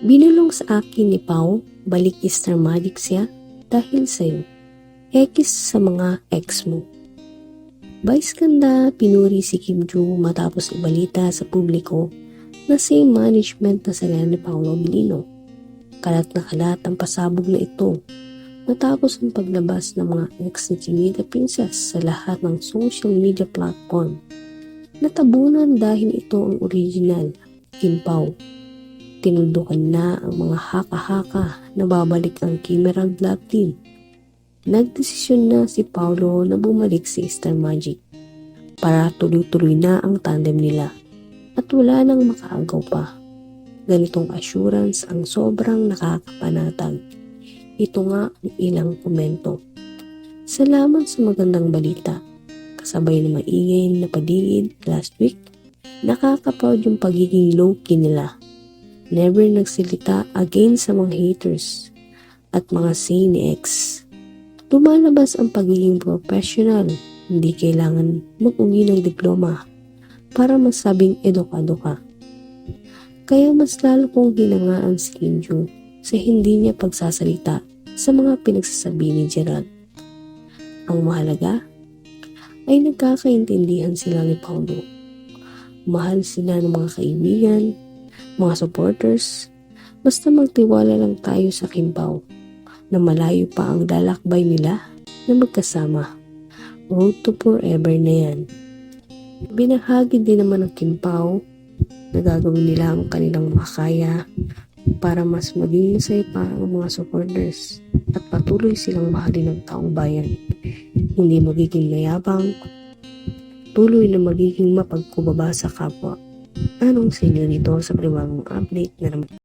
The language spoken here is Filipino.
Binulong sa akin ni Pao, balik Easter Magic siya dahil sa'yo. Ekis sa mga ex mo. Vice ganda, pinuri si Kim Joo matapos ibalita sa publiko na same management na sila ni Paolo Abilino. Kalat na kalat ang pasabog na ito matapos ang paglabas ng mga ex ni Chinita Princess sa lahat ng social media platform. Natabunan dahil ito ang original, Kim Pao. Tinundukan na ang mga haka-haka na babalik ang Kimerald Love Team. Nagdesisyon na si Paulo na bumalik sa Star Magic para tuloy-tuloy na ang tandem nila at wala nang makaagaw pa. Ganitong assurance ang sobrang nakakapanatag. Ito nga ang ilang komento. Salamat sa magandang balita. Kasabay ng maingay na padigid last week, nakakaproud yung pagiging low-key nila. Never nagsilita against sa mga haters at mga say ni ang pagiging professional. Hindi kailangan mag-uwi ng diploma para masabing edukado ka. Kaya mas lalo kong hinangaan si Kim Joo sa hindi niya pagsasalita sa mga pinagsasabi ni Gerald. Ang mahalaga ay nagkakaintindihan sila ni Paulo. Mahal sila ng mga kaibigan, mga supporters, basta magtiwala lang tayo sa Kimpaw na malayo pa ang lalakbay nila na magkasama. Road to forever na yan. Binahagi din naman ng Kimpaw na gagawin nila ang kanilang makakaya para mas maging masaya pa ang mga supporters at patuloy silang mahalin ng taong bayan. Hindi magiging mayabang, tuloy na magiging mapagkubaba sa kapwa. Anong inyo nito sa pribagong update na naman?